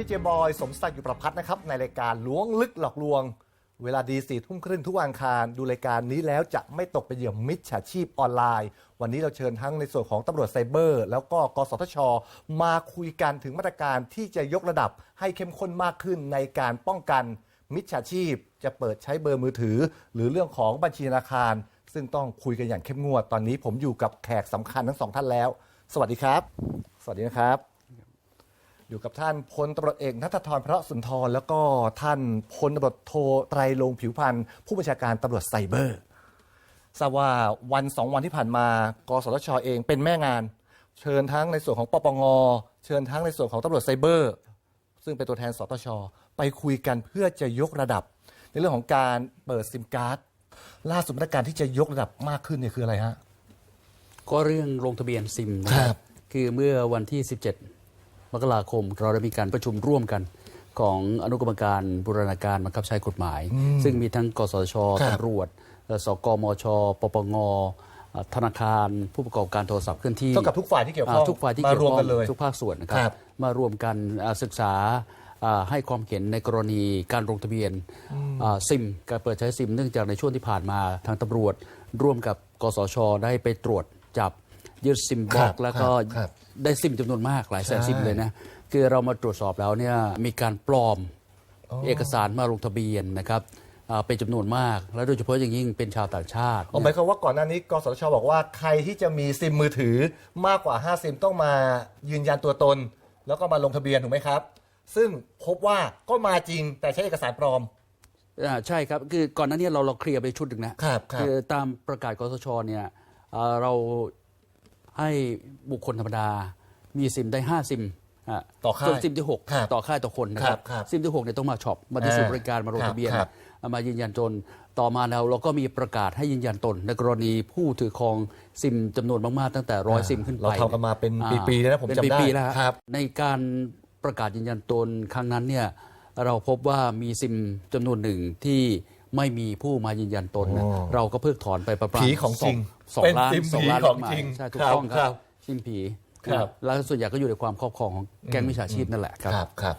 ดีเจบอยสมศักดิ์อยู่ประพัฒนะครับ ในรายการล้วงลึกหลอกลวง เวลาดีสี่ทุ่มครึ่งทุกวันอังคาร ดูรายการนี้แล้วจะไม่ตกเป็นเหยื่อมิจฉาชีพออนไลน์ วันนี้เราเชิญทั้งในส่วนของตำรวจไซเบอร์ แล้วก็กสทช มาคุยกันถึงมาตรการที่จะยกระดับให้เข้มข้นมากขึ้นในการป้องกันมิจฉาชีพ จะเปิดใช้เบอร์มือถือ หรือเรื่องของบัญชีธนาคาร ซึ่งต้องคุยกันอย่างเข้มงวดตอนนี้ผมอยู่กับแขกสำคัญทั้งสองท่านแล้ว สวัสดีครับ สวัสดีนะครับ อยู่กับท่านพลตำรวจเอกนัทธรพระสุนทร แล้วก็ท่านพลตำรวจโทไตรลงค์ผิวพันธ์ผู้บัญชาการตำรวจไซเบอร์ทราบว่าวันสองวันที่ผ่านมากสทชเองเป็นแม่งาน เชิญทั้งในส่วนของปปงเชิญทั้งในส่วนของตำรวจไซเบอร์ ซึ่งเป็นตัวแทนสตชไปคุยกันเพื่อจะยกระดับ ในเรื่องของการเปิดซิมการ์ดล่าสุดมาตรการที่จะยกระดับมากขึ้นเนี่ยคืออะไรฮะก็เรื่องลงทะเบียนซิมนะคครัรับบคือเมื่อวันที่ 17 มกราคม เราได้มีการประชุมร่วมกันของอนุกรรมการบูรณาการบังคับใช้กฎหมาย ซึ่งมีทั้งกสชครับตำรวจเอ่อสกมช ปปงเอ่อธนาคารผู้ประกอบการโทรศัพท์เคลื่อนที่เท่ากับทุกฝ่ายที่เกี่ยวข้องอ่าทุกฝ่ายที่มาเกี่ยวรวมข้อกันงเลยทุกภาคส่วนนะคครัรับบมารวมกันอ่าศึกษาอ่าให้ความเห็นในกรณีการลงทะเบียนอ่าซิมการเปิดใช้ซิม เนื่องจากในช่วงที่ผ่านมาทางตำรวจ ร่วมกับกสช ได้ไปตรวจจับ ยึดซิมบล็อกครับแล้วก็ครับได้ซิมจำนวนมากหลายแสนใช่ซิมเลยนะ คือเรามาตรวจสอบแล้วเนี่ยมีการปลอมเอกสารมาลงทะเบียนนะครับอ่าเป็นจำนวนมาก และโดยเฉพาะอย่างยิ่งเป็นชาวต่างชาติเอาหมายความว่าก่อนหน้านี้กสทชบอกว่าใครที่จะมีซิมมือถือมากกว่า 5 ซิมต้องมายืนยันตัวตน แล้วก็มาลงทะเบียนถูกไหมครับ ซึ่งพบว่าก็มาจริงแต่ใช้เอกสารปลอมอ่าใช่ครับคือก่อนหน้านี้เราเราเคลียร์ไปชุดหนึ่งนะครับครับอตามประกาศกสชเนี่ยอ่าเรา ให้บุคคลธรรมดา มีซิมได้ 5 ซิมอะต่อค่ายส่วนซิมที่ ครับ6 ต่อค่ายต่อคนนะคครัรับบครับซิมที่6เนี่ยต้องมาช็อปมาที่ศูนย์บริการมาลงทะเบียนครับอะมายืนยันตนต่อมาแล้วเราก็มีประกาศให้ยืนยันตน ในกรณีผู้ถือครองซิมจำนวนมากๆตั้งแต่ร้อยซิมขึ้นไปเราทำกันมาเป็นอ่ปีๆแล้วนะผมเป็นจำได้ปีๆแล้วฮะครับ ในการประกาศยืนยันตนครั้งนั้นเนี่ยเราพบว่ามีซิมจำนวนหนึ่งที่ไม่มีผู้มายืนยันตนนะอ๋อเราก็เพิกถอนไปประมาณผีของจริงส องเป็นล้านซิมสองผีล้านของหมายจริงใช่ถูกครับต้องคครัรับบซิมผีครับ แล้วส่วนใหญ่ก็อยู่ในความครอบครองของแก๊งมิจฉาชีพนั่นแหละครับครับครับ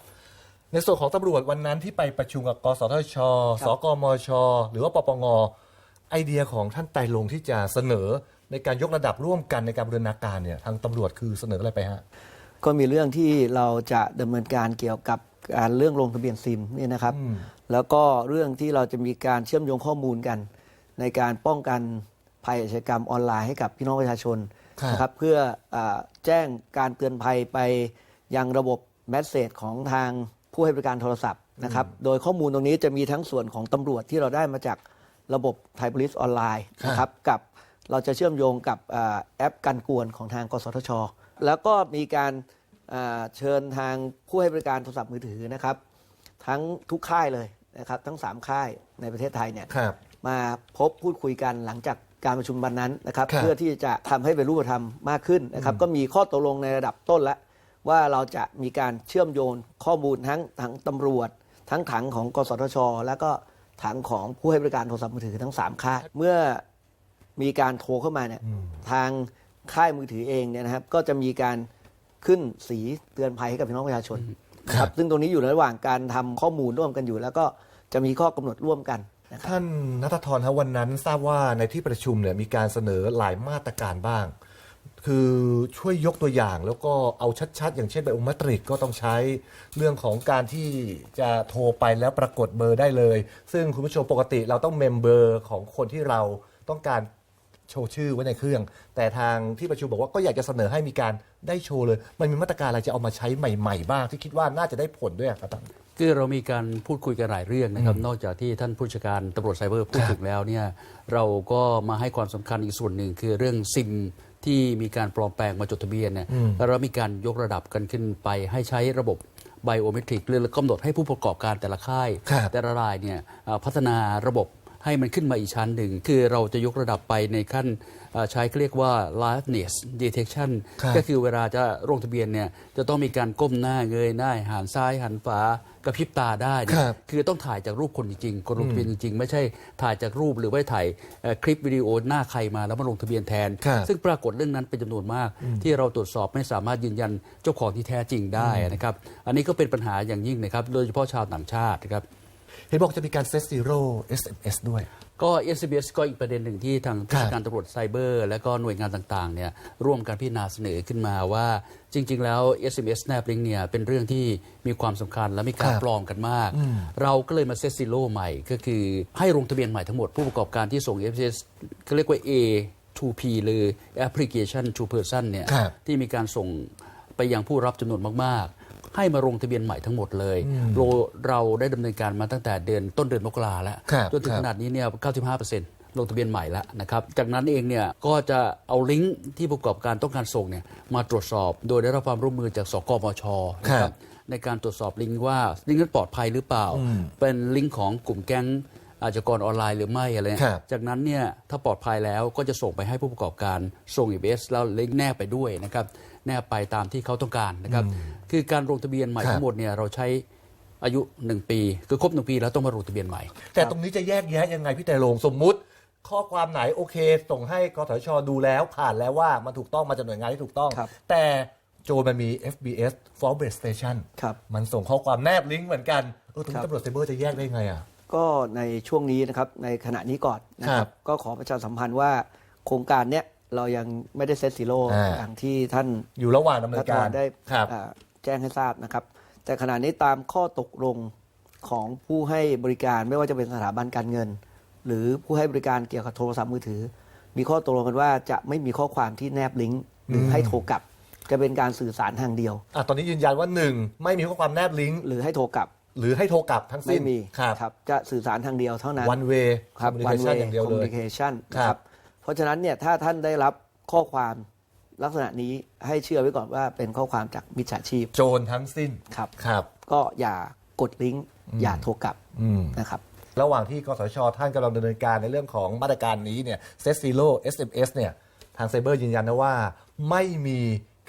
ในส่วนของตำรวจวันนั้นที่ไปประชุมกับกสทช สกมช หรือว่าปปง ไอเดียของท่านไตรลงค์ที่จะเสนอในการยกระดับร่วมกันในการบูรณาการเนี่ยทางตำรวจคือเสนออะไรไปฮะ ก็มีเรื่องที่เราจะดำเนินการเกี่ยวกับการเรื่องลงทะเบียนซิมเนี่ยนะครับอืมแล้วก็เรื่องที่เราจะมีการเชื่อมโยงข้อมูลกัน ในการป้องกัน ภัยอาชญากรรมออนไลน์ให้กับพี่น้องประชาชนครับนะครับเพื่ออาแจ้งการเตือนภัยไปยังระบบแมสเซจของทางผู้ให้บริการโทรศัพท์นะครับโดยข้อมูลตรงนี้จะมีทั้งส่วนของตำรวจที่เราได้มาจากระบบไทย Police ออนไลน์นะครับกับเราจะเชื่อมโยงกับอ่าแอปกันกวนของทางกสทช แล้วก็มีการอ่าเชิญทางผู้ให้บริการโทรศัพท์มือถือนะครับ ทั้งทุกค่ายเลยนะครับ ทั้ง 3 ค่ายในประเทศไทยเนี่ยครับมาพบพูดคุยกันหลังจาก การประชุมวันนั้นนะครับ ครับ เพื่อที่จะทำให้เป็นรูปธรรมมากขึ้นนะครับ ก็มีข้อตกลงในระดับต้นแล้วว่าเราจะมีการเชื่อมโยงข้อมูลทั้งถังตำรวจ ทั้งถังของกสทช แล้วก็ถังของผู้ให้บริการโทรศัพท์มือถือทั้ง 3 ค่ายเมื่อมีการโทรเข้ามาเนี่ยอืมทางค่ายมือถือเองเนี่ยนะครับ ก็จะมีการขึ้นสีเตือนภัยให้กับพี่น้องประชาชนนะคครัรับบซึ่งตรงนี้อยู่ในระหว่างการทำข้อมูลร่วมกันอยู่ แล้วก็จะมีข้อกำหนดร่วมกันนะครับ ท่านนัทธรครับวันนั้นทราบว่าในที่ประชุมเนี่ยมีการเสนอหลายมาตรการบ้าง คือช่วยยกตัวอย่างแล้วก็เอาชัดๆ อย่างเช่นไบโอเมตริกก็ต้องใช้เรื่องของการที่จะโทรไปแล้วปรากฏเบอร์ได้เลย ซึ่งคุณผู้ชมปกติเราต้องเมมเบอร์ของคนที่เราต้องการโชว์ชื่อไว้ในเครื่อง แต่ทางที่ประชุมบอกว่าก็อยากจะเสนอให้มีการได้โชว์เลย มันมีมาตรการอะไรจะเอามาใช้ใหม่ ๆ บ้างที่คิดว่าน่าจะได้ผลด้วยครับท่าน คือเรามีการพูดคุยกันหลายเรื่องนะครับ นอกจากที่ท่านผู้จัดการตำรวจไซเบอร์พูดถึงแล้วเนี่ยเราก็มาให้ความสำคัญอีกส่วนหนึ่งคือเรื่องซิมที่มีการปลอมแปลงมาจดทะเบียนเนี่ยอืมแล้วเรามีการยกระดับกันขึ้นไปให้ใช้ระบบไบโอเมตริกหรือกำหนดให้ผู้ประกอบการแต่ละค่ายครับแต่ละรายเนี่ยอ่าพัฒนาระบบให้มันขึ้นมาอีกชั้นหนึ่ง คือเราจะยกระดับไปในขั้นเอ่อใช้เขาเรียกว่า liveness detection ครับก็คือเวลาจะลงทะเบียนเนี่ยจะต้องมีการก้มหน้าเงยหน้าหันซ้ายหันขวา กระพริบตาได้เนี่ยครับคือต้องถ่ายจากรูปคนจริงๆคนลงทะเบียนจริงๆ ไม่ใช่ถ่ายจากรูปหรือว่าถ่ายเอ่อคลิปวิดีโอหน้าใครมาแล้วมาลงทะเบียนแทน ครับซึ่งปรากฏเรื่องนั้นเป็นจำนวนมาก ที่เราตรวจสอบไม่สามารถยืนยันเจ้าของที่แท้จริงได้นะครับ อันนี้ก็เป็นปัญหาอย่างยิ่งนะครับ โดยเฉพาะชาวต่างชาตินะครับ เห็นบอกจะมีการเซตซีโร่ SMS ด้วย ก็ SBS ก็อีกประเด็นหนึ่งที่ทางครับผู้การตำรวจไซเบอร์ และก็หน่วยงานต่างๆเนี่ยร่วมกันพิจารณาเสนอขึ้นมาว่าจริง ๆ แล้ว SMS Snap Link เนี่ยเป็นเรื่องที่มีความสำคัญและมีการครับปลอมกันมาก เราก็เลยมาเซตซิโลใหม่ ก็คือให้ลงทะเบียนใหม่ทั้งหมดผู้ประกอบการที่ส่ง SMS เขาเรียกว่า A to P หรือ Application to Person เนี่ยครับที่มีการส่งไปยังผู้รับจำนวนมากๆ ให้มาลงทะเบียนใหม่ทั้งหมดเลยเราเราได้ดำเนินการมาตั้งแต่เดือนต้นเดือนมกราแล้วครับจนถึงครับขนาดนี้เนี่ย 95%ลงทะเบียนใหม่แล้วนะครับ จากนั้นเองเนี่ยก็จะเอาลิงก์ที่ผู้ประกอบการต้องการส่งเนี่ยมาตรวจสอบ โดยได้รับความร่วมมือจากสกมชนะคครัรับบในการตรวจสอบลิงก์ว่าลิงก์นั้นปลอดภัยหรือเปล่า เป็นลิงก์ของกลุ่มแก๊งอาชญากรออนไลน์หรือไม่อะไรเนี่ยครับจากนั้นเนี่ยถ้าปลอดภัยแล้วก็จะส่งไปให้ผู้ประกอบการส่งอีเสแล้วลิงก์แนบไปด้วยนะครับ แนบไปตามที่เขาต้องการนะครับคือการลงทะเบียนใหม่ครับทั้งหมดเนี่ยเราใช้อายุ 1 ปี คือครบ1ปีแล้วต้องมาลงทะเบียนใหม่ แต่ตรงนี้จะแยกแยะยังไงพี่แต่ลงสมมุติ ข้อความไหนโอเค ส่งให้กสทชดูแล้วผ่านแล้วว่ามันถูกต้องมาจากหน่วยงานที่ถูกต้องครับแต่โจรมันมี FBS Forward Station ครับมันส่งข้อความแนบลิงก์เหมือนกันเออตรงครันี้บตำรวจไซเบอร์จะแยกได้ไงอะก็ในช่วงนี้นะครับในขณะนี้ก่อนนะคครัรับบก็ขอประชาสัมพันธ์ว่าโครงการเนี้ย เรายังไม่ได้เซตซีโร่อ่า อย่างที่ท่านอยู่ระหว่างดำเนิรันฐการบาลได้ครับ อ่าแจ้งให้ทราบนะครับ แต่ขณะนี้ตามข้อตกลงของผู้ให้บริการไม่ว่าจะเป็นสถาบันการเงิน หรือผู้ให้บริการเกี่ยวกับโทรศัพท์มือถือ มีข้อตกลงกันว่าจะไม่มีข้อความที่แนบลิงก์หรือให้โทรกลับ จะเป็นการสื่อสารทางเดียว อะตอนนี้ยืนยันว่าหนึ่งไม่มีข้อความแนบลิงก์ หรือให้โทรกลับหรือให้โทรกลับทั้งไม่สิ้นมีครับครับจะสื่อสารทางเดียวเท่านั้น one way ครับ communication อย่างเดียวเลย communication คนะรัครับ บ เพราะฉะนั้นเนี่ยถ้าท่านได้รับข้อความลักษณะนี้ให้เชื่อไว้ก่อนว่าเป็นข้อความจากมิจฉาชีพโจรทั้งสิ้นครับ ครับ ก็อย่ากดลิงก์อย่าโทรกลับอืม นะครับ ระหว่างที่กสชท่านกำลังดำเนินการในเรื่องของมาตรการนี้เนี่ยเซตซีโร่ SMS เนี่ยทางไซเบอร์ยืนยันนะว่า ไม่มี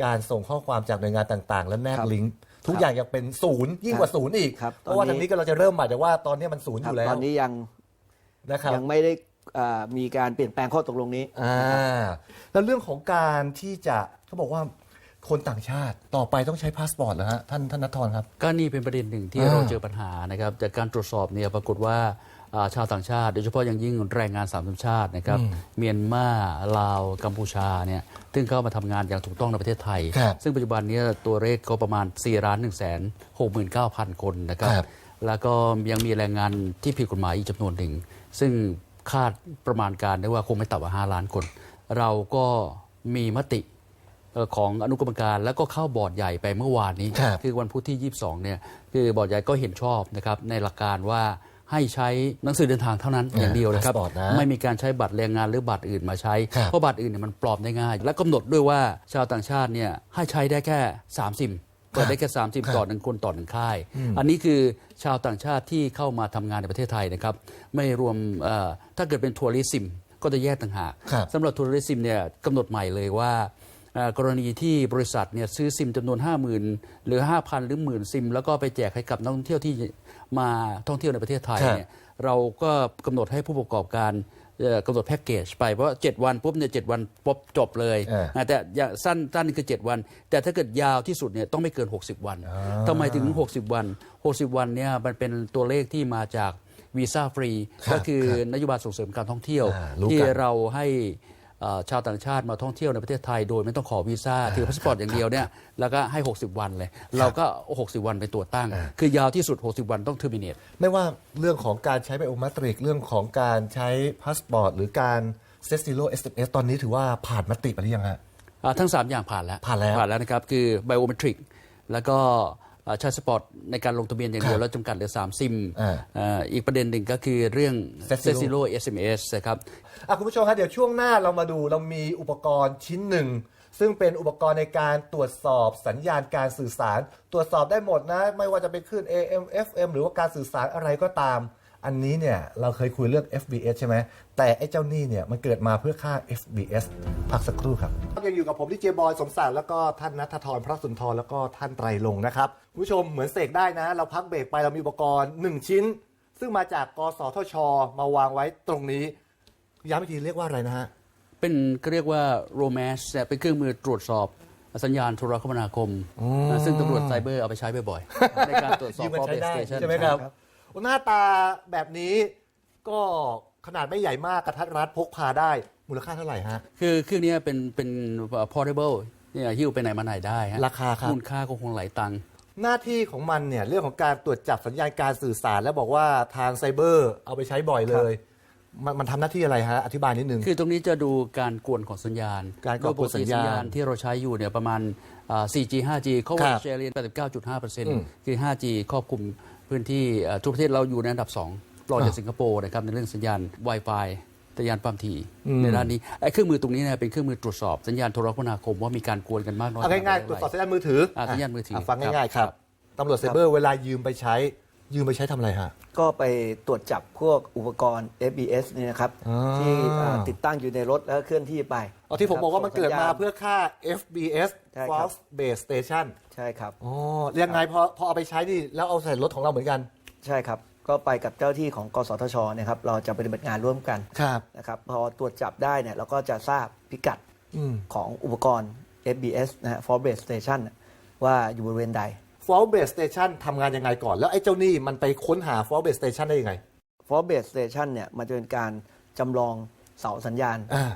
การส่งข้อความจากหน่วยงานต่างๆ และแนบครับลิงก์ทุกอย่างยังเป็นศูนย์ยิ่งกว่าศูนย์อีก ครับเพราะว่าตอนนี้ ทางนี้ก็เราจะเริ่มหมายจากว่าตอนนี้มันศูนย์อครับยู่แล้วตอนนี้ยังนะครับ ยังไม่ได้ อ่ามีการเปลี่ยนแปลงข้อตกลงนี้ อ่าแล้วเรื่องของการที่จะเขาบอกว่าคนต่างชาติต่อไปต้องใช้พาสปอร์ตเหรอฮะท่านท่านนัทธรครับ ก็นี่เป็นประเด็นหนึ่งที่อ่า เราเจอปัญหานะครับจากการตรวจสอบเนี่ยปรากฏว่าอ่าชาวต่างชาติ โดยเฉพาะอย่างยิ่งแรงงานสามสัญชาตินะครับเมียนมาลาวกัมพูชาเนี่ยซึ่งเข้ามาทำงานอย่างถูกต้องในประเทศไทย ครับซึ่งปัจจุบันเนี้ตัวเลขก็ประมาณ4ล้าน1แสน69,000 คนนะครับ ครับ แล้วก็ยังมีแรงงานที่ผิดกฎหมายอีกจำนวนหนึ่ง ซึ่ง คาดประมาณการได้ว่าคงไม่ต่ำกว่า 5 ล้านคน เราก็มีมติเอ่อของอนุกรรมการแล้วก็เข้าบอร์ดใหญ่ไปเมื่อวานนี้ครับคือวันพุธที่ 22 เนี่ย คือบอร์ดใหญ่ก็เห็นชอบนะครับในหลักการว่าให้ใช้หนังสือเดินทางเท่านั้นอ่าอย่างเดียวนะครับพาสปอร์ตนะไม่มีการใช้บัตรแรงงานหรือบัตรอื่นมาใช้ครับเพราะบัตรอื่นเนี่ยมันปลอมได้ง่าย และกำหนดด้วยว่าชาวต่างชาติเนี่ยให้ใช้ได้แค่3ซิม เปิดได้แค่3ซิมต่อหนึ่งคนต่อหนึ่งค่าย อันนี้คือชาวต่างชาติที่เข้ามาทำงานในประเทศไทยนะครับ ไม่รวมเอ่อถ้าเกิดเป็นทัวริซิมก็จะแยกต่างหากครับสำหรับทัวริซิมเนี่ยกำหนดใหม่เลยว่าเอ่อกรณีที่บริษัทเนี่ยซื้อซิมจำนวน 50,000 หรือ 5,000 หรือหมื่นซิม แล้วก็ไปแจกให้กับนักท่องเที่ยวที่มาท่องเที่ยวในประเทศไทยครับเนี่ยเราก็กำหนดให้ผู้ประกอบการเอ่อ กำหนดแพ็กเกจไปเพราะว่า7วันปุ๊บเนี่ยเวันปุ๊บจบเลยเออนะแต่อย่างสั้นสั้นนี่คือ 7 วัน แต่ถ้าเกิดยาวที่สุดเนี่ยต้องไม่เกิน 60 วันทำไมถึง 60 วัน 60 วันเนี่ยมันเป็นตัวเลขที่มาจากวีซ่าฟรีครับก็คือครับนโยบายส่งเสริมการท่องเที่ยวอ่ารู้ที่กันเราให้เอ่อ ชาวต่างชาติมาท่องเที่ยวในประเทศไทย โดยไม่ต้องขอวีซ่าถือพาสปอร์ตอย่างเดียวเนี่ยแล้วก็ให้ 60 วันเลย เราก็ 60 วันเป็นตัวตั้ง คือยาวที่สุด 60 วันต้องเทอร์มินเนตไม่ว่าเรื่องของการใช้ไบโอเมตริก เรื่องของการใช้พาสปอร์ตหรือการเซตซีโร่ SMS ตอนนี้ถือว่าผ่านมติไปหรือยังฮะอ่าทั้ง 3 อย่างผ่านแล้วผ่านแล้วผ่านแล้วนะครับคือไบโอเมตริกแล้วก็ อ่าใช้สปอร์ตในการลงทะเบียนอย่างเดียวครับแล้วจำกัดเหลือ 3 ซิมอ่าอ่าอีกประเด็นหนึ่งก็คือเรื่อง Set เซซิโล SMS นะครับอะคุณผู้ชมครับเดี๋ยวช่วงหน้าเรามาดูเรามีอุปกรณ์ชิ้นหนึ่งซึ่งเป็นอุปกรณ์ในการตรวจสอบสัญญาณการสื่อสาร ตรวจสอบได้หมดนะ ไม่ว่าจะไปขึ้น AM FM หรือว่าการสื่อสารอะไรก็ตาม อันนี้เนี่ยเราเคยคุยเรื่อง FBS ใช่ไหม แต่ไอ้เจ้าหนี้เนี่ยมันเกิดมาเพื่อค่า FBS พักสักครู่ครับยังอยู่กับผมที่เจบอยสมศักดิ์แล้วก็ท่านนัทธรพระสุนทรแล้วก็ท่านไตรลงค์นะครับคุณผู้ชมเหมือนเสกได้นะ เราพักเบรกไปเรามีอุปกรณ์ 1 ชิ้น ซึ่งมาจากกสทช มาวางไว้ตรงนี้ย้ำอีกทีเรียกว่าอะไรนะฮะเป็นก็เรียกว่า romance เนี่ยเป็นเครื่องมือตรวจสอบสัญญาณโทรคมนาคมนะซึ่งตำรวจไซเบอร์เอาไปใช้บ่อยๆในการตรวจสอบยืมมา call ใช้ base ได้ station ใช่ไหมครับครับโอ้ หน้าตาแบบนี้ก็ขนาดไม่ใหญ่มากกระทัดรัดพกพาได้มูลค่าเท่าไหร่ฮะ คือเครื่องนี้เป็นเป็น portable เนี่ยหิ้วไปไหนมาไหนได้ฮะราคาครับ มูลค่าก็คงหลายตังค์ หน้าที่ของมันเนี่ยเรื่องของการตรวจจับสัญญาณการสื่อสาร แล้วบอกว่าทางไซเบอร์เอาไปใช้บ่อยเลย มันมันทำหน้าที่อะไรฮะ อธิบายนิดนึง คือตรงนี้จะดูการกวนของสัญญาณการก่อกวนสัญญาณโดยปกติที่เราใช้อยู่เนี่ยประมาณอ่า 4G 5G เขาครัว่าบแชร์เรียนอืม89.5%คือ 5G ครอบคลุม พื้นที่อ่าทุกประเทศเราอยู่ในอันดับ2รองจากอ่าสิงคโปร์นะครับในเรื่องสัญญาณ Wi-Fi สัญญาณความถี่อืมในด้านนี้ไอ้เครื่องมือตรงนี้เนี่ยเป็นเครื่องมือตรวจสอบสัญญาณโทรคมนาคมว่ามีการกวนกันมากน้อยเอาง่ายๆตรวจสอบสัญญาณมือถืออ่าสัญญาณมือถือะฟังครับง่ายๆครับตำรวจไซเบอร์เวลายืมไปใช้ ยืมไปใช้ทำอะไรฮะ ก็ไปตรวจจับพวกอุปกรณ์ FBS เนี่ยนะครับ อ่า ที่อ่าติดตั้งอยู่ในรถแล้วก็เคลื่อนที่ไปเอาที่ผมบอกว่ามันเกิดมาส่งสัญญณเพื่อค่า FBS ใช่ครับ False Base Station ใช่ครับ อ๋อยังไงพอพอเอาไปใช้นี่แล้วเอาใส่รถของเราเหมือนกัน ใช่ครับ ก็ไปกับเจ้าที่ของกสทชนะครับเราจะปฏิบัติงานร่วมกันครับ นะครับ พอตรวจจับได้เนี่ยเราก็จะทราบพิกัดอืม ของอุปกรณ์ FBS นะฮะ for base station น่ะว่าอยู่บริเวณใด False Base Station ทำงานยังไงก่อน แล้วไอ้เจ้าหนี่มันไปค้นหา False Base Station ได้ยังไง for base station เนี่ยมันจะเป็นการจำลองเสาสัญญาณอ่า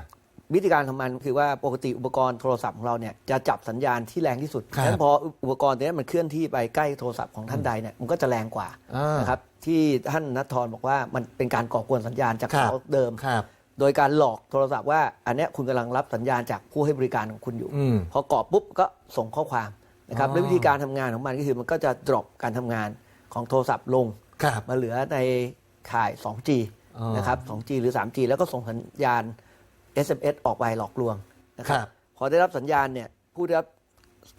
วิธีการทำมันคือว่าปกติอุปกรณ์โทรศัพท์ของเราเนี่ยจะจับสัญญาณที่แรงที่สุดครับฉะนั้นพออุปกรณ์ตัวนี้มันเคลื่อนที่ไปใกล้โทรศัพท์ของท่านใดเนี่ยมันก็จะแรงกว่าอ่านนะครับที่ท่านนัทธรบอกว่ามันเป็นการก่อกวนสัญญาณจากครับเสาเดิม ครับ โดยการหลอกโทรศัพท์ว่าอันเนี้ยคุณกำลังรับสัญญาณจากผู้ให้บริการของคุณอยู่ อืม พอกรอบปุ๊บก็ส่งข้อความ นะครับอ๋อและวิธีการทำงานของมันก็คือมันก็จะ drop การทำงานของโทรศัพท์ลงครับมาเหลือในข่าย 2G อ๋อนะครับ 2G หรือ 3G แล้วก็ส่งสัญญาณ SMS ออกไปหลอกลวงนะคครัรับบพอได้รับสัญญาณเนี่ยผู้ได้รับ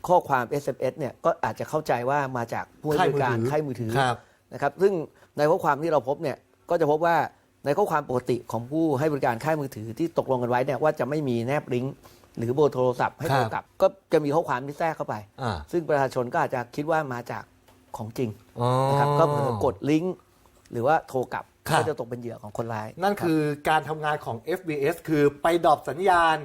ข้อความ SMS เนี่ยก็อาจจะเข้าใจว่ามาจากผู้ให้บริการค่ายมือถือครับนะครับ ซึ่งในข้อความที่เราพบเนี่ยก็จะพบว่าในข้อความปกติของผู้ให้บริการค่ายมือถือที่ตกลงกันไว้เนี่ยว่าจะไม่มีแนบลิงก์ หรือเบอร์โทรศัพท์ให้โทรกลับ ก็จะมีข้อความที่แทรกเข้าไป อ่าซึ่งประชาชนก็อาจจะคิดว่ามาจากของจริงอ๋อ นะครับก็เผลอกดลิงก์หรือว่าโทรกลับครับ ก็จะตกเป็นเหยื่อของคนร้ายนั่นรับ คือการทำงานของ FBS คือไปดรอปสัญญาณ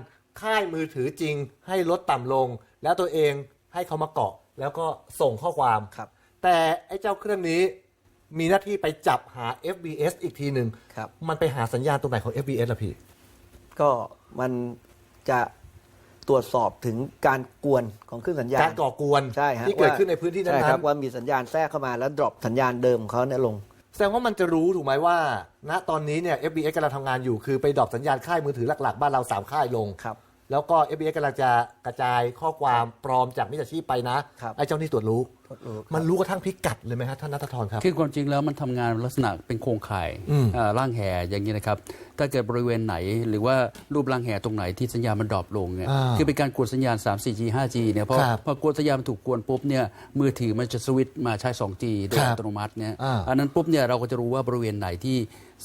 ค่ายมือถือจริง ให้ลดต่ำลง แล้วตัวเองให้เขามาเกาะ แล้วก็ส่งข้อความ ครับ แต่ไอ้เจ้าเครื่องนี้มีหน้าที่ไปจับหา FBS อีกทีหนึ่งครับ มันไปหาสัญญาณตรงไหนของ FBS ล่ะพี่ ก็มันจะ ตรวจสอบถึงการกวนของเครื่องสัญญาณ การก่อกวนใช่ฮะที่เกิดว่าขึ้นในพื้นที่นั้ใช่ครันบว่ามีสัญญาณแทรกเข้ามาแล้วดรอปสัญญาณเดิมของเขาเนี่ยลงๆแสดงว่ามันจะรู้ถูกไหมว่า ณตอนนี้เนี่ย FBS กำลังทำงานอยู่คือไปดรอปสัญญาณค่ายมือถือหลัก ๆ บ้านเราสามค่ายลง ครับ แล้วก็ FBS กำลังจะกระจายข้อความปลอมจากมิจฉาชีพไปนะครับไอ้เจ้านี่ตรวจรู้ตรวจรู้ครับมันรู้กระทั่งพิกัดเลยไหมครับท่านนัทธรครับ คือความจริงแล้วมันทำงานลักษณะเป็นโครงข่ายอืม เอ่อร่างแห่อย่างนี้นะครับ ถ้าเกิดบริเวณไหนหรือว่ารูปร่างแห่ตรงไหนที่สัญญาณมันดรอปลงเนี่ยอ่าคือเป็นการกวนสัญญาณ 3 4G 5G เนี่ยพอครับพอกวนสัญญาณมันถูกกวนปุ๊บเนี่ยมือถือมันจะสวิตช์มาใช้ 2G โดยครับอัตโนมัติเนี่ยอ่า อันนั้นปุ๊บเนี่ยเราก็จะรู้ว่าบริเวณไหนที่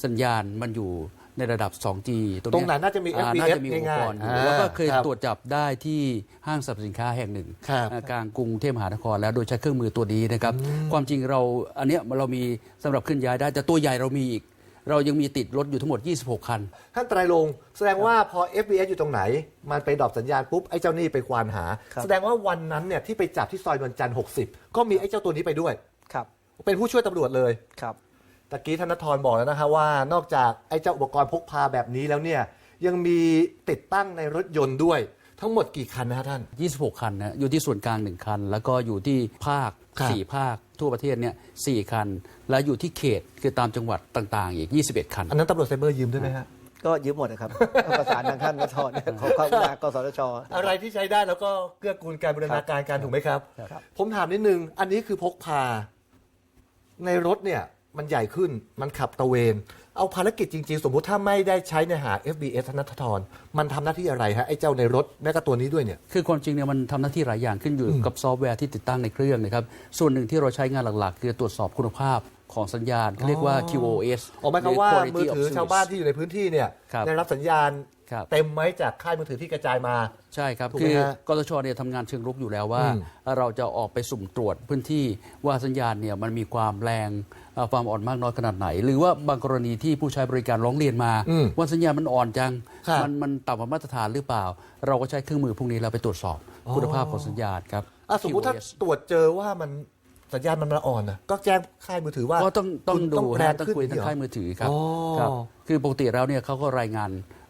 สัญญาณมันอยู่ ในระดับ 2G ตรงตรงไหนน่าจะมีอ่ FBS น่าจะมีอุปกรณ์อยู่ง่ายๆแล้วก็เคยครับตรวจจับได้ที่ห้างสรรพสินค้าแห่งหนึ่งครับอ่ากลางกรุงเทพมหานครแล้วโดยใช้เครื่องมือตัวนี้นะครับ ความจริงเราอันเนี้ยเรามีสำหรับเคลื่อนย้ายได้ แต่ตัวใหญ่เรามีอีก เรายังมีติดรถอยู่ทั้งหมด 26 คัน ท่านไตรลงค์แสดงว่าพอ FBS อยู่ตรงไหน มันไปดรอปสัญญาณปุ๊บ ไอ้เจ้านี่ไปควานหา ครับ แสดงว่าวันนั้นเนี่ยที่ไปจับที่ซอยนวลจันทร์60 ก็มีไอ้เจ้าตัวนี้ไปด้วย ครับ เป็นผู้ช่วยตำรวจเลย ครับ ตะกี้ท่านนทรบอกแล้วนะคะว่านอกจากไอ้เจ้าอุปกรณ์พกพาแบบนี้แล้วเนี่ยยังมีติดตั้งในรถยนต์ด้วย ทั้งหมดกี่คันนะฮะท่าน 26 คันนะอยู่ที่ส่วนกลาง 1 คัน แล้วก็อยู่ที่ภาคครับ4ภาคทั่วประเทศเนี่ย4คัน แล้วอยู่ที่เขตคือตามจังหวัดต่างๆ อีก 21 คัน อันนั้นตำรวจไซเบอร์ยืมด้วยไหมฮะ ก็ยืมหมดนะครับ ประสานทางท่านนัทธรเนี่ยขอความกรุณากสทช อะไรที่ใช้ได้แล้วก็เกื้อกูลการบูรณาการการถูกไหมครับ ครับ ผมถามนิดนึง อันนี้คือพกพา ในรถเนี่ย มันใหญ่ขึ้น มันขับตระเวน เอาภารกิจจริง ๆ สมมุติถ้าไม่ได้ใช้ในหา FBS ธนัทธรมันทำหน้าที่อะไรฮะไอ้เจ้าในรถแม้กระตัวนี้ด้วยเนี่ย คือความจริงเนี่ยมันทำหน้าที่หลายอย่างขึ้นอยู่กับซอฟต์แวร์ที่ติดตั้งในเครื่องนะครับ ส่วนหนึ่งที่เราใช้งานหลักๆ คือตรวจสอบคุณภาพของสัญญาณเรียกว่า QoS ออกหมายความว่า หรื มือ Quality of ถือ Service ชาวบ้านที่อยู่ในพื้นที่เนี่ยครับ ได้รับสัญญาณ ครับ เต็มไหมจากค่ายมือถือที่กระจายมา ใช่ครับ ถูกไหมคือฮะกสชเนี่ยทำงานเชิงรุกอยู่แล้วว่า อืมเราจะออกไปสุ่มตรวจพื้นที่ว่าสัญญาณเนี่ยมันมีความแรงเอ่อความอ่อนมากน้อยขนาดไหน หรือว่าบางกรณีที่ผู้ใช้บริการร้องเรียนมา อืมว่าสัญญาณมันอ่อนจัง ครับมันมันต่ำกว่ามาตรฐานหรือเปล่า เราก็ใช้เครื่องมือพวกนี้เราไปตรวจสอบอ๋อ คุณภาพของสัญญาณครับ อะสมมติถ้า QoS ตรวจเจอว่ามันสัญญาณมันอ่อนนะก็แจ้งค่ายมือถือว่าก็ต้องต้องคุณดูต้องแรนะงต้องขึ้นคุยทางเหรอค่ายมือถือครับอ๋อ ครับ คือปกติแล้วเนี่ยเขาก็รายงาน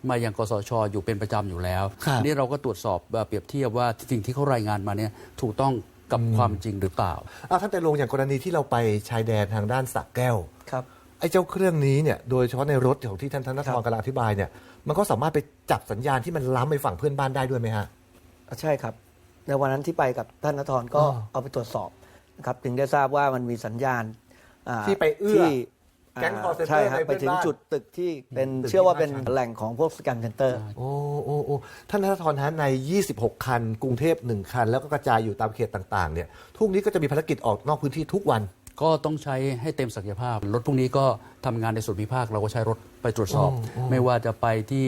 มายังกสชอยู่เป็นประจำอยู่แล้วครับนี่เราก็ตรวจสอบเปรียบเทียบว่าสิ่งที่เขารายงานมาเนี่ยถูกต้องกับความจริงหรือเปล่าอะท่านแต่ลงอย่างกรณีที่เราไปชายแดนทางด้านสักแก้วครับไอ้เจ้าเครื่องนี้เนี่ยโดยเฉพาะในรถของที่ท่านธนทครัรบกำลังอธิบายเนี่ยมันก็สามารถไปจับสัญญาณที่มันล้ำไปฝั่งเพื่อนบ้านได้ด้วยไหมฮะอะใช่ครับ ในวันนั้นที่ไปกับท่านนทรก็อ๋อเอาไปตรวจสอบนะครับถึงได้ทราบว่ามันมีสัญญาณอ่าที่ไปเอื้อที่ แก๊ง call center ใช่ครับในไปเพื่อนถึงบ้านจุดตึกที่เป็นตึกเชื่อว่าที่เป็นห้าชั้นแหล่งของพวกสแกนเซ็นเตอร์ โอ้โอ้โอ้ท่านธนทรฮะใน 26 คัน กรุงเทพ 1 คัน แล้วก็กระจายอยู่ตามเขตต่างๆ เนี่ยทุกนี้ก็จะมีภารกิจออกนอกพื้นที่ทุกวัน ก็ต้องใช้ให้เต็มศักยภาพ รถพวกนี้ก็ทำงานในส่วนพิพากเราก็ใช้รถไปตรวจสอบ ไม่ว่าจะไปที่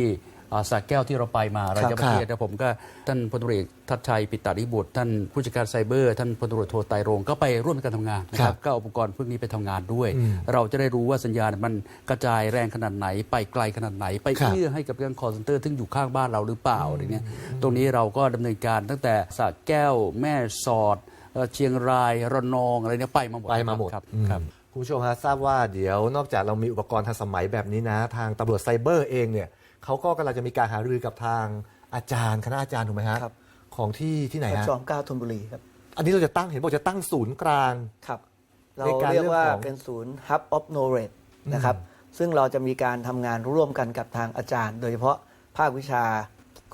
อ่าสระแก้วที่เราไปมาเราจะครัมาบเทียบแต่ผมก็ท่านพลตำรวจเอกทัศชัยปิตาริบุตร ท่านผู้จัดการไซเบอร์ ท่านพลตำรวจโทไตรรงค์ก็ไปร่วมกันทำงานนะคครัรับบก็เอาอุปกรณ์พวกนี้ไปทำงานด้วยอืมเราจะได้รู้ว่าสัญญาณมันกระจายแรงขนาดไหน ไปไกลขนาดไหน ไปครับเอื้อให้กับเรื่องคอร์เซนเตอร์ซึ่งอยู่ข้างบ้านเราหรือเปล่าอะไรเงี้ยตรงนี้เราก็ดำเนินการตั้งแต่สระแก้วแม่สอดเอ่อเชียงรายระนองอะไรเนี่ยไปมาหมดไปมาหมดครับอืมครับคุณผู้ชมฮะทราบว่าเดี๋ยวนอกจากเรามีอุปกรณ์ทันสมัยแบบนี้นะ ทางตำรวจไซเบอร์เองเนี่ย เขาก็กำลังจะมีการหารือกับทางอาจารย์คณะอาจารย์ถูกไหมฮะครับ ของที่ที่ไหนฮะจอมเกล้าธนบุรีครับอันนี้เราจะตั้งเห็นบอกจะตั้งศูนย์กลาง ครับ เราในการเรียกว่าเรื่องของเป็นศูนย์ Hub of Knowledge นะครับ ซึ่งเราจะมีการทำงานร่วมกันกับทางอาจารย์ โดยเฉพาะภาควิชา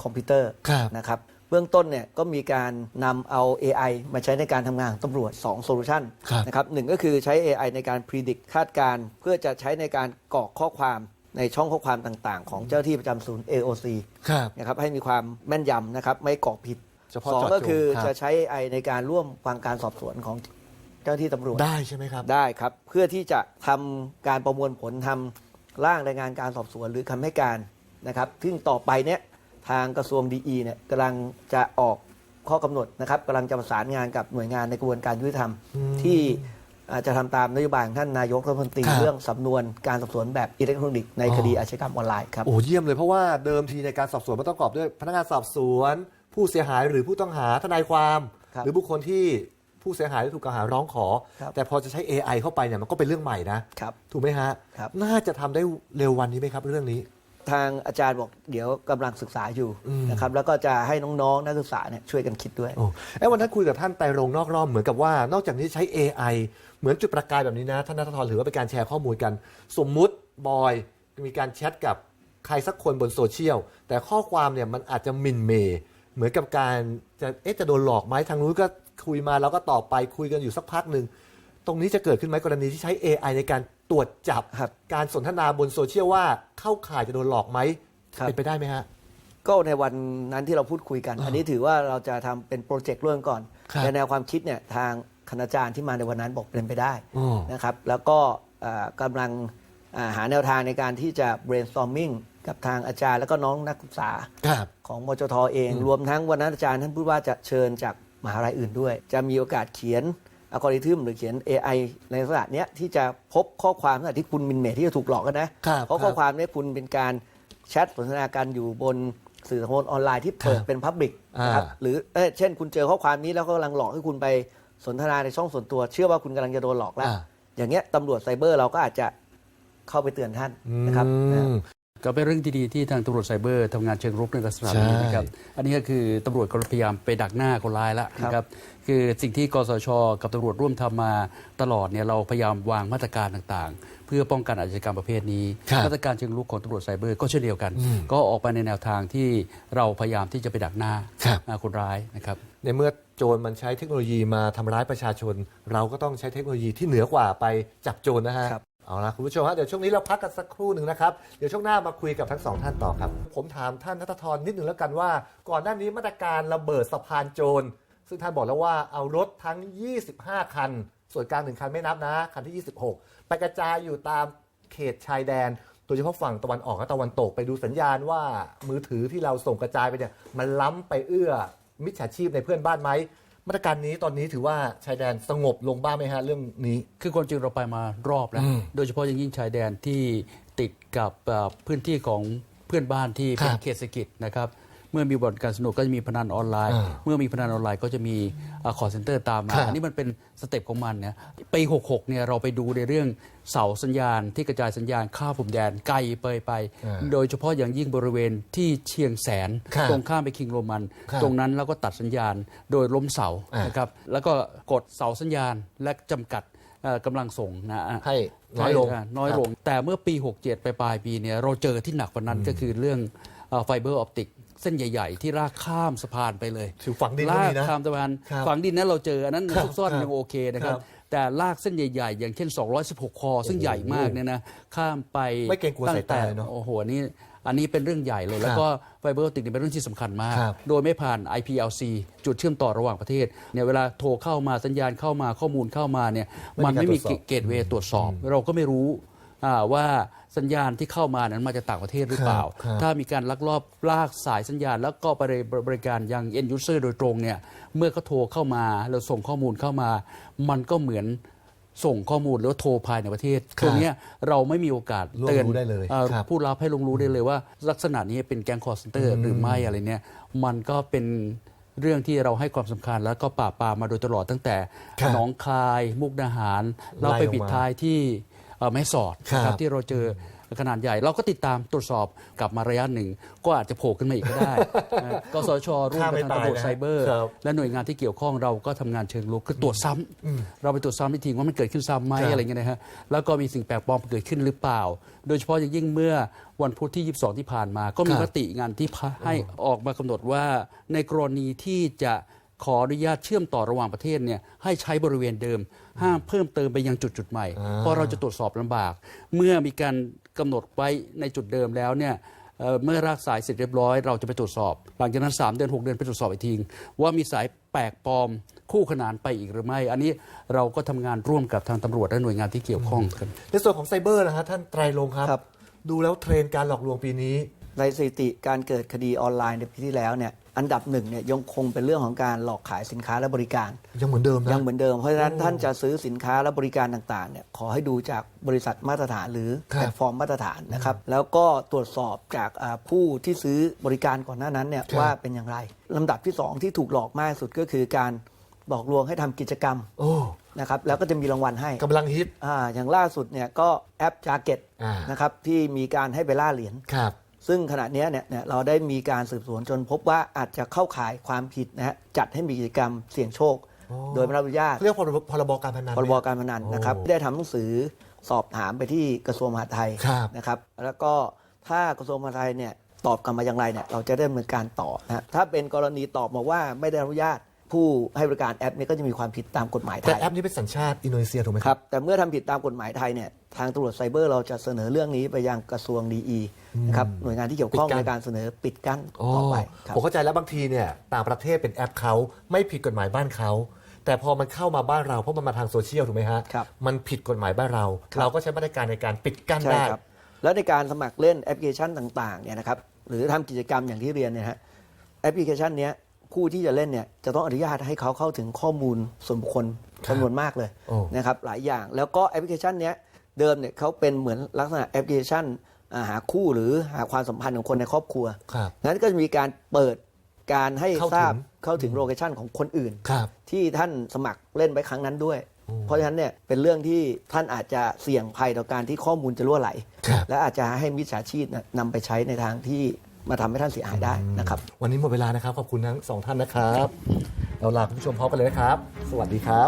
คอมพิวเตอร์ครับ นะครับ เบื้องต้นเนี่ยก็มีการนำเอา AI มาใช้ในการทำงานของตำรวจ2โซลูชันครับนะครับหนึ่งก็คือใช้ AI ในการ predict คาดการณ์เพื่อจะใช้ในการกรอกข้อความ ในช่องข้อความต่างๆ ของเจ้าหน้าที่ประจำศูนย์ AOC ครับ นะครับให้มีความแม่นยำนะครับไม่กรอกผิดเฉพาะสองเจาะจงก็คือครับ จะใช้ AI ในการร่วมฟังการสอบสวนของเจ้าหน้าที่ตำรวจ ได้ใช่ไหมครับ ได้ครับ เพื่อที่จะทำการประมวลผลทำร่างรายงานการสอบสวนหรือคำให้การนะครับ ซึ่งต่อไปเนี่ยทางกระทรวงดีเนี่ยกำลังจะออกข้อกำหนดนะครับกำลังจะประสานงานกับหน่วยงานในกระบวนการยุติธรรมอืมที่อา จจะทำตามนโยบายของท่านนายกรัฐมนตรีครับเรื่องสำนวนการสอบสวนแบบอิเล็กทรอนิกส์ในอ๋อคดีอาชญากรรมออนไลน์ครับโอ้เยี่ยมเลยเพราะว่าเดิมทีในการสอบสวนมันต้องประกอบด้วยพนักงานสอบสวน ผู้เสียหายหรือผู้ต้องหาทนายความครับหรือบุคคลที่ผู้เสียหายหรือถูกกล่าวหาร้องขอครับแต่พอจะใช้ AI เข้าไปเนี่ยมันก็เป็นเรื่องใหม่นะครับถูกไหมฮะครับน่าจะทำได้เร็ววันนี้ไหมครับเรื่องนี้ ทางอาจารย์บอกเดี๋ยวกำลังศึกษาอยู่อืมนะครับแล้วก็จะให้น้องๆนักศึกษาเนี่ยช่วยกันคิดด้วยโอ้ไอ้วันนั้นคุยกับท่านไตรรงค์นอกรอบเหมือนกับว่า นอกจากนี้ใช้ AI เหมือนจุดประกายแบบนี้นะท่านนัทธรถือว่าเป็นการแชร์ข้อมูลกัน สมมุติบอยมีการแชทกับใครสักคนบนโซเชียล แต่ข้อความเนี่ยมันอาจจะหมินเมย์เหมือนกับการจะเอ๊ะจะโดนหลอกไหมทางนู้นก็คุยมาแล้วก็ตอบไปคุยกันอยู่สักพักหนึ่งตรงนี้จะเกิดขึ้นไหมกรณีที่ใช้ AI ในการตรวจจับครับการสนทนาบนโซเชียลว่าเข้าข่ายจะโดนหลอกไหมครับ เป็นไปได้ไหมฮะ ก็ในวันนั้นที่เราพูดคุยกัน อันนี้ถือว่าเราจะทำเป็นโปรเจกต์ร่วมก่อน ครับ ในแนวความคิดเนี่ยทาง คณาจารย์ที่มาในวันนั้นบอกเป็นไปได้อ๋อนะครับ แล้วก็เอ่อกำลังอ่าหาแนวทางในการที่จะ brainstorming กับทางอาจารย์แล้วก็น้องนักศึกษาครับของมจทเอง รวมทั้งวันนั้นอาจารย์ท่านพูดว่าจะเชิญจากมหาลัยอื่นด้วย จะมีโอกาสเขียนอัลกอริทึมหรือเขียน AI ในลักษณะเนี้ยที่จะพบข้อความลักษณะที่คุณมินเมทที่จะถูกหลอกกันนะครับเพราะข้อความเนี้คุณเป็นการแชทสนทนากันอยู่บนสื่อสังคมออนไลน์ที่เปิดครับเป็นพับลิกนะครับอ่าหรือเอ้ยเช่นคุณเจอข้อความนี้แล้วก็กำลังหลอกให้คุณไป สนทนาในช่องส่วนตัว เชื่อว่าคุณกำลังจะโดนหลอกแล้ว อ่า อย่างเงี้ยตำรวจไซเบอร์เราก็อาจจะเข้าไปเตือนท่านนะครับอืนะ ม ก็เป็นเรื่องที่ดีที่ทางตำรวจไซเบอร์ทำงานเชิงรุกในลักษณะนี้นะครับใช่อันนี้ก็คือตำรวจก็พยายามไปดักหน้าคนร้ายแล้วนะครับ คือสิ่งที่กสช กับตำรวจร่วมทำมาตลอดเนี่ยเราพยายามวางมาตรการต่างๆ เพื่อป้องกันอาชญากรรมประเภทนี้ ครับมาตรการเชิงรุกของตำรวจไซเบอร์ก็เช่นเดียวกันอืมก็ออกไปในแนวทางที่เราพยายามที่จะไปดักหน้าครับอ่าคนร้ายนะครับ ในเมื่อโจรมันใช้เทคโนโลยีมาทำร้ายประชาชน เราก็ต้องใช้เทคโนโลยีที่เหนือกว่าไปจับโจรนะฮะ ครับ เอาละคุณผู้ชมฮะเดี๋ยวช่วงนี้เราพักกันสักครู่หนึ่งนะครับ เดี๋ยวช่วงหน้ามาคุยกับทั้งสองท่านต่อครับ ผมถามท่านนัทธรนิดหนึ่งแล้วกันว่า ก่อนหน้านี้มาตรการระเบิดสะพานโจร ซึ่งท่านบอกแล้วว่าเอารถทั้ง 25 คัน ส่วนกลางหนึ่งคันไม่นับนะ คันที่ 26 ไปกระจายอยู่ตามเขตชายแดน โดยเฉพาะฝั่งตะวันออกและตะวันตกไปดูสัญญาณว่ามือถือที่เราส่งกระจายไปเนี่ยมันล้ำไปเอื้อ มิจฉาชีพในเพื่อนบ้านไหมมาตรการนี้ตอนนี้ถือว่าชายแดนสงบลงบ้างไหมฮะเรื่องนี้ คือความจริงเราไปมารอบแล้วอืมโดยเฉพาะอย่างยิ่งชายแดนที่ติดกับเอ่อพื้นที่ของเพื่อนบ้านที่เป็นครับเขตเศรษฐกิจนะครับเมื่อมีบ่อนการสนุกก็จะมีพนันออนไลน์อ่าเมื่อมีพนันออนไลน์ก็จะมีคอร์เซนเตอร์ตามมาครับอันนี้มันเป็นสเต็ปของมันเนี่ยปี66เนี่ยเราไปดูในเรื่องเสาสัญญาณที่กระจายสัญญาณข้ามพรมแดนไกลไปไปอ่าโดยเฉพาะอย่างยิ่งบริเวณที่เชียงแสนครับตรงข้ามไปคิงโรมันครับตรงนั้นเราก็ตัดสัญญาณโดยล้มเสาอ่านนะครับแล้วก็กดเสาสัญญาณและจำกัดเอ่อกำลังส่งนะให้น้อยลงใช่น้อยลง แต่เมื่อปี 67 ไปปลายปีเนี่ยเราเจอที่หนักกว่านั้นก็คือเรื่องไฟเบอร์ออปติก เส้นใหญ่ ๆ ที่ลากข้ามสะพานไปเลยถือฝังดินก็ลามีกนะ ข้ามสะพานครับฝังดินนั้นเราเจออันนั้นครับซุกซ่อนครับยังโอเคนะครับ ครับแต่ลากเส้นใหญ่ ๆ อย่างเช่น 216 คอ ซึ่งใหญ่มากเนี่ยนะข้ามไปไม่เกรงกลัวสายตาเลยเนอะโอ้โหนี่อันนี้เป็นเรื่องใหญ่เลย แล้วก็ไฟเบอร์ออปติกเนี่ยเป็นเรื่องที่สำคัญมาก ครับ โดยไม่ผ่าน IPLC จุดเชื่อมต่อระหว่างประเทศเนี่ยเวลาโทรเข้ามาสัญญาณเข้ามาข้อมูลเข้ามาเนี่ย มันไม่มีไม่มีการตรวจสอบ เกตเวย์ตรวจสอบ เราก็ไม่รู้อ่าว่า สัญญาณที่เข้ามานั้นมาจากต่างประเทศหรือเปล่าครับครับ ถ้ามีการลักลอบลากสายสัญญาณ แล้วก็ไปบริการยัง end user โดยตรงเนี่ยเมื่อเขาโทรเข้ามาเราส่งข้อมูลเข้ามา มันก็เหมือนส่งข้อมูลหรือว่าโทรภายในประเทศครับตรงเนี้ยเราไม่มีโอกาสล่วงเตือนรู้ได้เลยอ่อครับ ผู้รับให้ลงรู้ได้เลยว่า ลักษณะนี้เป็นแก๊งคอร์เซนเตอร์หรือไม่อะไรเนี่ยมันก็เป็นเรื่องที่เราให้ความสำคัญแล้วก็ปราบปรามมาโดยตลอดตั้งแต่ครับหนองคาย มุกดาหาร เราไปไล่ลงมาปิดท้ายที่เอ่อ แม่สอดนะคครัรับบที่เราเจอขนาดใหญ่เราก็ติดตามตรวจสอบกลับมาระยะหนึ่ง ก็อาจจะโผล่ขึ้นมาอีกก็ได้นะกสชร่วมกับทางตำรวจไซเบอร์ครับและหน่วยงานที่เกี่ยวข้องเราก็ทำงานเชิงลุกคือตรวจซ้ำเราไปตรวจซ้ำอีกทีว่ามันเกิดขึ้นซ้ำไหมครับอะไรเงี้ยนะฮะแล้วก็มีสิ่งแปลกปลอมเกิดขึ้นหรือเปล่า โดยเฉพาะอย่างยิ่งเมื่อวันพุธที่ 22 ที่ผ่านมา ก็มีครับมติงานที่พะให้ออกมากำหนดว่าในกรณีที่จะ ขออนุญาตเชื่อมต่อระหว่างประเทศเนี่ยให้ใช้บริเวณเดิม ห้ามเพิ่มเติมไปยังจุดจุดๆใหม่อ่าเพราะเราจะตรวจสอบลำบาก เมื่อมีการกำหนดไว้ในจุดเดิมแล้วเนี่ยเอ่อเมื่อรากสายเสร็จเรียบร้อยเราจะไปตรวจสอบ หลังจากนั้น 3 เดือน 6 เดือนไปตรวจสอบอีกทีว่ามีสายแปลกปลอมคู่ขนานไปอีกหรือไม่ อันนี้เราก็ทำงานร่วมกับทางตำรวจและหน่วยงานที่เกี่ยวข้องกันในส่วนของไซเบอร์นะฮะท่านไตรลงค์ครับครับ ดูแล้วเทรนด์การหลอกลวงปีนี้ ในสถิติการเกิดคดีออนไลน์ในปีที่แล้วเนี่ย อันดับหนึ่งเนี่ยยังคงเป็นเรื่องของการหลอกขายสินค้าและบริการ ยังเหมือนเดิมนะ ยังเหมือนเดิม เพราะฉะนั้นโอ้ท่านจะซื้อสินค้าและบริการต่างๆเนี่ยขอให้ดูจากบริษัทมาตรฐานหรือครับแพลตฟอร์มมาตรฐานนะครับ แล้วก็ตรวจสอบจากอ่าผู้ที่ซื้อบริการก่อนหน้านั้นเนี่ยครับว่าเป็นอย่างไรลำดับที่สองที่ถูกหลอกมากที่สุดก็คือการหลอกลวงให้ทำกิจกรรมโอ้นะครับแล้วก็จะมีรางวัลให้กำลังฮิตอ่าอย่างล่าสุดเนี่ยก็แอปจาเก็ตอ่านนะครับที่มีการให้ไปล่าเหรียญครับ ซึ่งขณะเนี้ยเนี่ยเนี่ยเราได้มีการสืบสวนจนพบว่าอาจจะเข้าข่ายความผิดนะฮะจัดให้มีกิจกรรมเสี่ยงโชคอ๋อโดยไม่รับอนุญาตเรียกพรบพรบการพนันพรบการพนันนะครับโอ้ได้ทำหนังสือสอบถามไปที่กระทรวงมหาดไทยครับนะครับ แล้วก็ถ้ากระทรวงมหาดไทยเนี่ยตอบกลับมาอย่างไรเนี่ยเราจะได้ดำเนินการต่อนะฮะถ้าเป็นกรณีตอบมาว่าไม่ได้อนุญาต ผู้ให้บริการแอปเนี้ก็จะมีความผิดตามกฎหมายไทแต่ยแอปนี้เป็นสัญชาติอินโดนีเซียถูกไหมครับแต่เมื่อทำผิดตามกฎหมายไทยเนี่ยทางตำรวจไซเบอร์เราจะเสนอเรื่องนี้ไปยังกระทรวงดีนะครับหน่วยงานที่เกี่ยวข้องปิดกั้น ในการเสนอปิดกั้นอ๋อต่อไปครับ ผมเข้าใจแล้วบางทีเนี่ยต่างประเทศเป็นแอปเขาไม่ผิดกฎหมายบ้านเขาแต่พอมันเข้ามาบ้านเราเพราะมันมาทางโซเชียลถูกไหมฮะครับมันผิดกฎหมายบ้านเรา ครับ เราก็ใช้มาตรการในการปิดกั้นใช่ได้ครับ แล้วในการสมัครเล่นแอปพลิเคชันต่างๆเนี่ยนะครับหรือทำกิจกรรมอย่างที่เรียนเนี่ยฮะแอปพลิเคชันเนี้ย ผู้ที่จะเล่นเนี่ยจะต้องอนุญาตให้เขาเข้าถึงข้อมูลส่วนบุคคลครับจำนวนมากเลยโอ้ นะครับหลายอย่างแล้วก็แอปพลิเคชันเนี้ยเดิมเนี่ยเขาเป็นเหมือนลักษณะแอปพลิเคชันอ่าหาคู่หรือหาความสัมพันธ์ของคนในครอบครัว ครับงั้นก็จะมีการเปิดการให้เข้าถึง ทราบเข้าถึงโลเคชันของคนอื่น ครับ ที่ท่านสมัครเล่นไปครั้งนั้นด้วย เพราะฉะนั้นเนี่ยเป็นเรื่องที่ท่านอาจจะเสี่ยงภัยต่อการที่ข้อมูลจะรั่วไหล ครับ และอาจจะให้มิจฉาชีพน่ะนำไปใช้ในทางที่ มาทำให้ท่านเสียหายได้นะครับวันนี้หมดเวลานะครับขอบคุณทั้งสองท่านนะครับ เราลาคุณผู้ชมพร้อมกันเลยนะครับ สวัสดีครับ